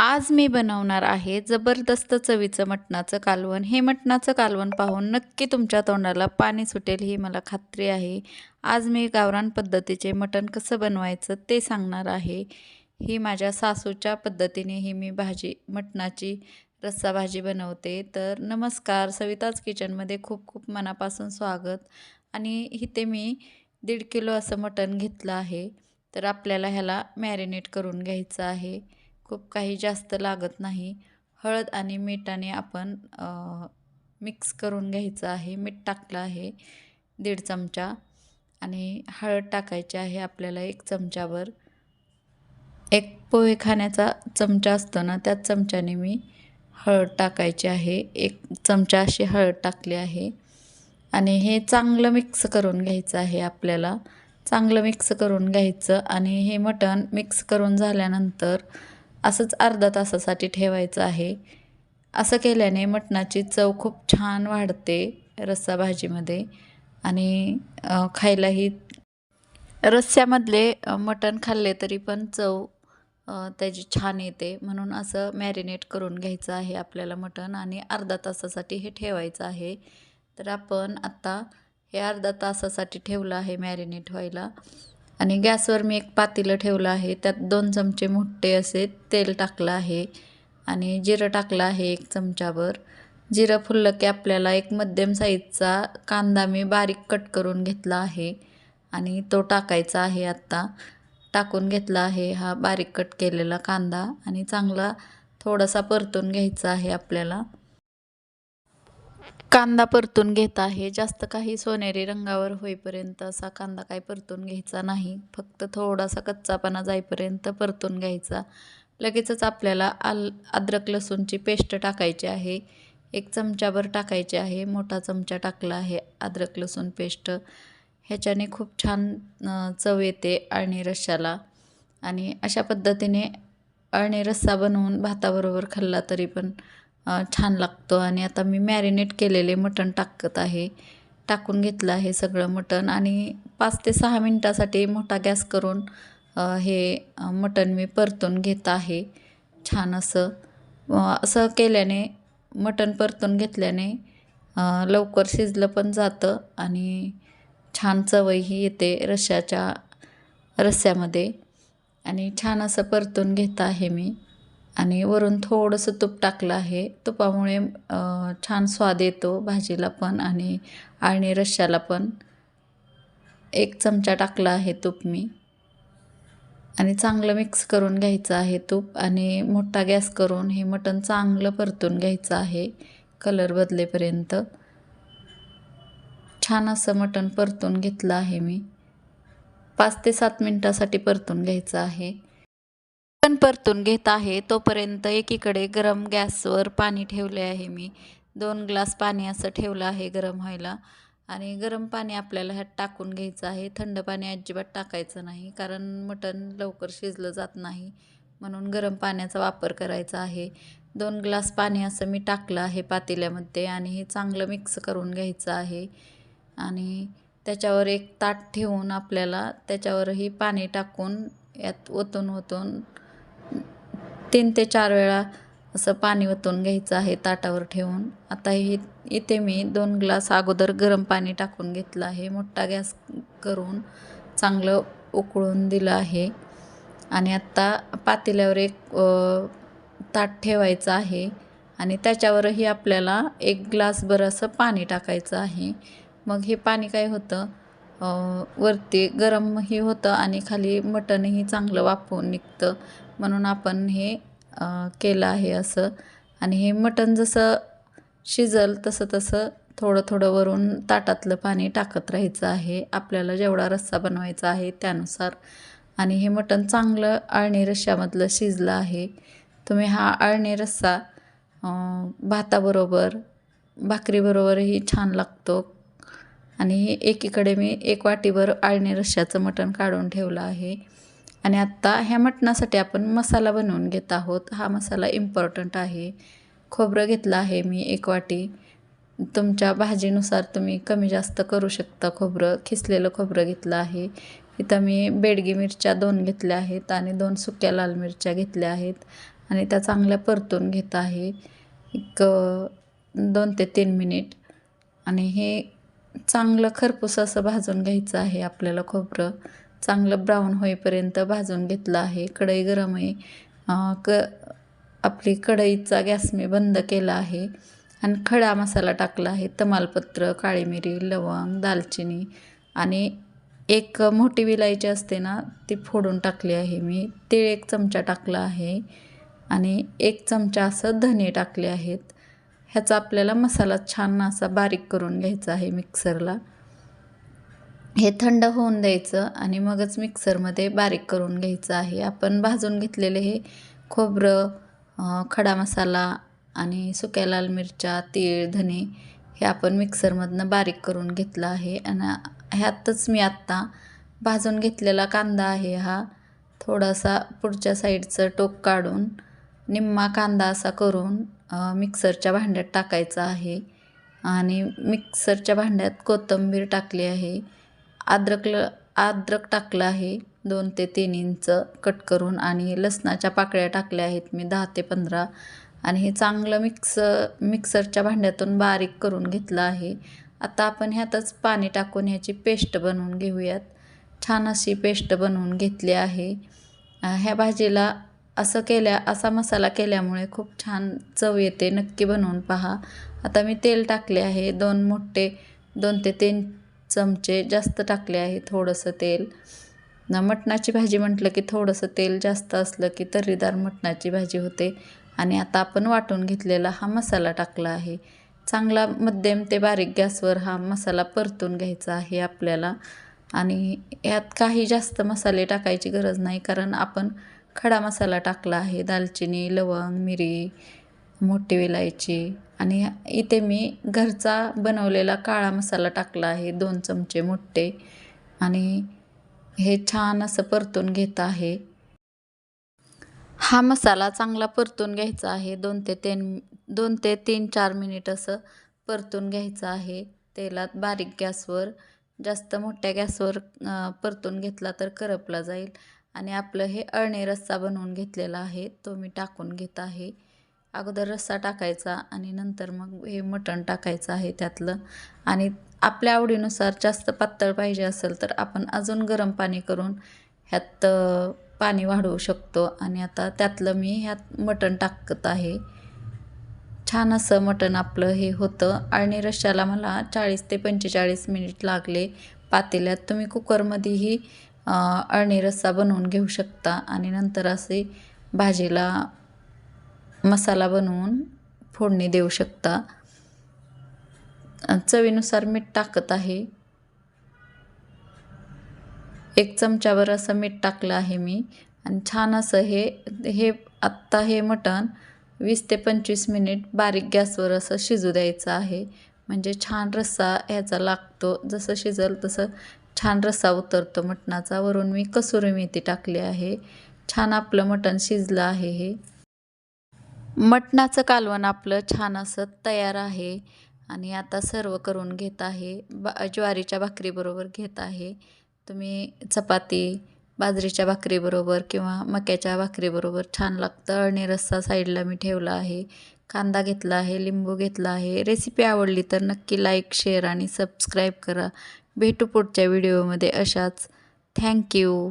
आज मी बनवणार आहे जबरदस्त चवीचं मटणाचं कालवण. हे मटणाचं कालवण पाहून नक्की तुमच्या तोंडाला पाणी सुटेल ही मला खात्री आहे. आज मी गावरान पद्धतीचे मटण कसं बनवायचं ते सांगणार आहे. ही माझ्या सासूच्या पद्धतीने ही मी भाजी मटणाची रस्सा भाजी बनवते. तर नमस्कार सविताज किचनमध्ये खूप खूप मनापासून स्वागत. आणि इथे मी दीड किलो असं मटण घेतलं आहे. तर आपल्याला ह्याला मॅरिनेट करून घ्यायचं आहे. खूप काही जास्त लागत नाही. हळद आणि मीठाने आपण मिक्स करून घ्यायचं आहे. मीठ टाकलं आहे दीड चमचा. आणि हळद टाकायची आहे आपल्याला एक चमच्यावर. एक पोहे खाण्याचा चमचा असतो ना त्याच चमच्याने मी हळद टाकायची आहे. एक चमचा अशी हळद टाकली आहे. आणि हे चांगलं मिक्स करून घ्यायचं आहे आपल्याला. चांगलं मिक्स करून घ्यायचं आणि हे मटण मिक्स करून झाल्यानंतर असंच अर्धा तासासाठी ठेवायचं आहे. असं केल्याने मटणाची चव खूप छान वाढते रस्सा भाजीमध्ये आणि खायलाही रस्स्यामधले मटण खाल्ले तरी पण चव त्याची छान येते. म्हणून असं मॅरिनेट करून घ्यायचं आहे आपल्याला मटण आणि अर्धा तासासाठी हे ठेवायचं आहे. तर आपण आत्ता हे अर्धा तासासाठी ठेवलं आहे मॅरिनेट व्हायला. आणि गॅसवर मी एक पातेलं ठेवलं आहे. त्यात दोन चमचे मोठे असे तेल टाकलं आहे आणि जिरं टाकलं आहे एक चमचाभर जिरं फुललं की आपल्याला एक मध्यम साईजचा कांदा मी बारीक कट करून घेतला आहे आणि तो टाकायचा आहे आत्ता. टाकून घेतला आहे हा बारीक कट केलेला कांदा आणि चांगला थोडासा परतून घ्यायचा आहे आपल्याला. कांदा परतून घेत आहे. जास्त काही सोनेरी रंगावर होईपर्यंत असा कांदा काही परतून घ्यायचा नाही. फक्त थोडासा कच्चापणा जाईपर्यंत परतून घ्यायचा. लगेचच आपल्याला आल अद्रक लसूणची पेस्ट टाकायची आहे. एक चमचाभर टाकायची आहे. मोठा चमचा टाकला आहे अद्रक लसूण पेस्ट. ह्याच्याने खूप छान चव येते अळणी रश्शाला आणि अशा पद्धतीने अळणी रस्सा बनवून भाताबरोबर खाल्ला तरी पण छान लागतो. आणि आता मी मॅरिनेट केलेले मटण टाकत आहे. टाकून घेतलं आहे सगळं मटण. आणि पाच ते सहा मिनटासाठी मोठा गॅस करून हे मटण मी परतून घेत आहे. छान असं. असं केल्याने मटण परतून घेतल्याने लवकर शिजलं पण जातं. आणि छान चवही येते रश्श्याच्या रस्स्यामध्ये आणि छान असं परतून घेत आहे मी. आणि वरून थोडंसं तूप टाकलं आहे. तुपामुळे छान स्वाद येतो भाजीला पण आणि आणि रश्श्याला पण. एक चमचा टाकला आहे तूप मी. आणि चांगलं मिक्स करून घ्यायचं आहे तूप आणि मोठा गॅस करून हे मटण चांगलं परतून घ्यायचं आहे कलर बदलेपर्यंत. छान असं मटण परतून घेतलं आहे मी. पाच ते सात मिनटासाठी परतून घ्यायचं आहे. पण परतून घेत आहे. तोपर्यंत एकीकडे गरम गॅसवर पाणी ठेवले आहे मी. दोन ग्लास पाणी असं ठेवलं आहे गरम व्हायला. आणि गरम पाणी आपल्याला ह्यात टाकून घ्यायचं आहे. थंड पाणी अजिबात टाकायचं नाही कारण मटण लवकर शिजलं जात नाही. म्हणून गरम पाण्याचा वापर करायचा आहे. दोन ग्लास पाणी असं मी टाकलं आहे पातेल्यामध्ये आणि हे चांगलं मिक्स करून घ्यायचं आहे. आणि त्याच्यावर एक ताट ठेवून आपल्याला त्याच्यावरही पाणी टाकून यात ओतून ओतून तीन ते चार वेळा असं पाणी ओतून घ्यायचं आहे ताटावर ठेवून. आता हे इथे मी दोन ग्लास अगोदर गरम पाणी टाकून घेतलं आहे. मोठा गॅस करून चांगलं उकळून दिलं आहे. आणि आत्ता पातेल्यावर एक ताट ठेवायचं आहे. आणि त्याच्यावरही आपल्याला एक ग्लासभर असं पाणी टाकायचं आहे. मग हे पाणी काय होतं? वरती गरमही होतं आणि खाली मटणही चांगलं वाफवून निघतं. म्हणून आपण हे केलं आहे असं. आणि हे मटण जसं शिजल तसं तसं थोडं थोडं वरून ताटातलं पाणी टाकत राहायचं आहे. आपल्याला जेवढा रस्सा बनवायचा आहे त्यानुसार. आणि हे मटण चांगलं आळणी रश्श्यामधलं शिजलं आहे. तुम्ही हा आळणी रस्सा भाताबरोबर भाकरीबरोबरही छान लागतो. आणि एकीकडे मी एक वाटीभर आळणी रश्श्याचं मटण काढून ठेवलं आहे. आणि आत्ता ह्या मटणासाठी आपण मसाला बनवून घेत आहोत. हा मसाला इम्पॉर्टंट आहे. खोबरं घेतलं आहे मी एक वाटी. तुमच्या भाजीनुसार तुम्ही कमी जास्त करू शकता खोबरं. खिसलेलं खोबरं घेतलं आहे. इथं मी बेडगी मिरच्या दोन घेतल्या आहेत आणि दोन सुक्या लाल मिरच्या घेतल्या आहेत. आणि त्या चांगल्या परतून घेत आहे. एक दोन ते तीन मिनिट आणि हे चांगलं खरपूस असं भाजून घ्यायचं आहे आपल्याला खोबरं. चांगलं ब्राऊन होईपर्यंत भाजून घेतलं आहे. कढई गरम आहे. क आपली कढईचा गॅस मी बंद केला आहे. आणि खडा मसाला टाकला आहे. तमालपत्र काळी मिरी लवंग दालचिनी आणि एक मोठी विलायची असते ना ती फोडून टाकली आहे मी. तीळ एक चमचा टाकला आहे आणि एक चमचा असं धने टाकले आहेत. ह्याचा आपल्याला मसाला छान असा बारीक करून घ्यायचा आहे मिक्सरला. हे थंड होऊन द्यायचं आणि मगच मिक्सरमध्ये बारीक करून घ्यायचं आहे. आपण भाजून घेतलेले हे खोबरं खडा मसाला आणि सुक्या लाल मिरच्या तीळ धने हे आपण मिक्सरमधनं बारीक करून घेतलं आहे. आणि ह्यातच मी आत्ता भाजून घेतलेला कांदा आहे हा थोडासा पुढच्या साईडचं टोक काढून निम्मा कांदा असा करून मिक्सरच्या भांड्यात टाकायचा आहे. आणि मिक्सरच्या भांड्यात कोथिंबीर टाकली आहे. अद्रक ल अद्रक टाकलं आहे. दोन ते तीन इंच कट करून आणि लसणाच्या पाकळ्या टाकल्या आहेत मी दहा ते पंधरा. आणि हे चांगलं मिक्स मिक्सरच्या भांड्यातून बारीक करून घेतलं आहे. आता आपण ह्यातच पाणी टाकून ह्याची पेस्ट बनवून घेऊयात. छान अशी पेस्ट बनवून घेतली आहे. ह्या भाजीला असं केल्या असा मसाला केल्यामुळे खूप छान चव येते. नक्की बनवून पहा. आता मी तेल टाकले आहे. दोन मोठे दोन ते तीन चमचे जास्त टाकले आहे थोडंसं तेल. न मटणाची भाजी म्हटलं की थोडंसं तेल जास्त असलं की तर्रीदार मटणाची भाजी होते. आणि आता आपण वाटून घेतलेला हा मसाला टाकला आहे. चांगला मध्यम ते बारीक गॅसवर हा मसाला परतून घ्यायचा आहे आपल्याला. आणि यात काही जास्त मसाले टाकायची गरज नाही कारण आपण खडा मसाला टाकला आहे दालचिनी लवंग मिरी मोठी वेलायची आणि इथे मी घरचा बनवलेला काळा मसाला टाकला आहे दोन चमचे मोठे आणि हे छान असं परतून घेत आहे. हा मसाला चांगला परतून घ्यायचा आहे दोन ते तीन दोन ते तीन चार मिनिट असं परतून घ्यायचं आहे. तेलात बारीक गॅसवर जास्त मोठ्या गॅसवर परतून घेतला तर करपला जाईल. आणि आपलं हे अळणे रस्सा बनवून घेतलेला आहे तो मी टाकून घेत आहे. अगोदर रस्सा टाकायचा आणि नंतर मग हे मटण टाकायचं आहे त्यातलं. आणि आपल्या आवडीनुसार जास्त पातळ पाहिजे असेल तर आपण अजून गरम पाणी करून ह्यात पाणी वाढवू शकतो. आणि आता त्यातलं मी ह्यात मटण टाकत आहे. छान असं मटण आपलं हे होतं. आणि रश्श्याला मला चाळीस ते पंचेचाळीस मिनिट लागले. पातेल्यात तुम्ही कुकरमध्येही अळणी रस्सा बनवून घेऊ शकता. आणि नंतर असे भाजीला मसाला बनवून फोडणी देऊ शकता. चवीनुसार मीठ टाकत आहे. एक चमच्यावर असं मीठ टाकलं आहे मी. आणि छान असं हे हे आत्ता हे मटण वीस ते पंचवीस मिनिट बारीक गॅसवर असं शिजू द्यायचं आहे. म्हणजे छान रस्सा ह्याचा लागतो. जसं शिजल तसं छान रस्सा उतरतो मटणाचा. वरून मी कसुरी मेथी टाकली आहे. छान आपलं मटण शिजलं आहे हे. मटणाचं कालवण आपलं छान असं तयार आहे. आणि आता सर्व करून घेत आहे. बा ज्वारीच्या भाकरीबरोबर घेत आहे. तुम्ही चपाती बाजरीच्या भाकरीबरोबर किंवा मक्याच्या भाकरीबरोबर छान लागतं. अळणी रस्सा साईडला मी ठेवला आहे. कांदा घेतला आहे लिंबू घेतला आहे. रेसिपी आवडली तर नक्की लाईक शेअर आणि सबस्क्राईब करा. भेटू पुढच्या व्हिडिओमध्ये अशाच. थँक्यू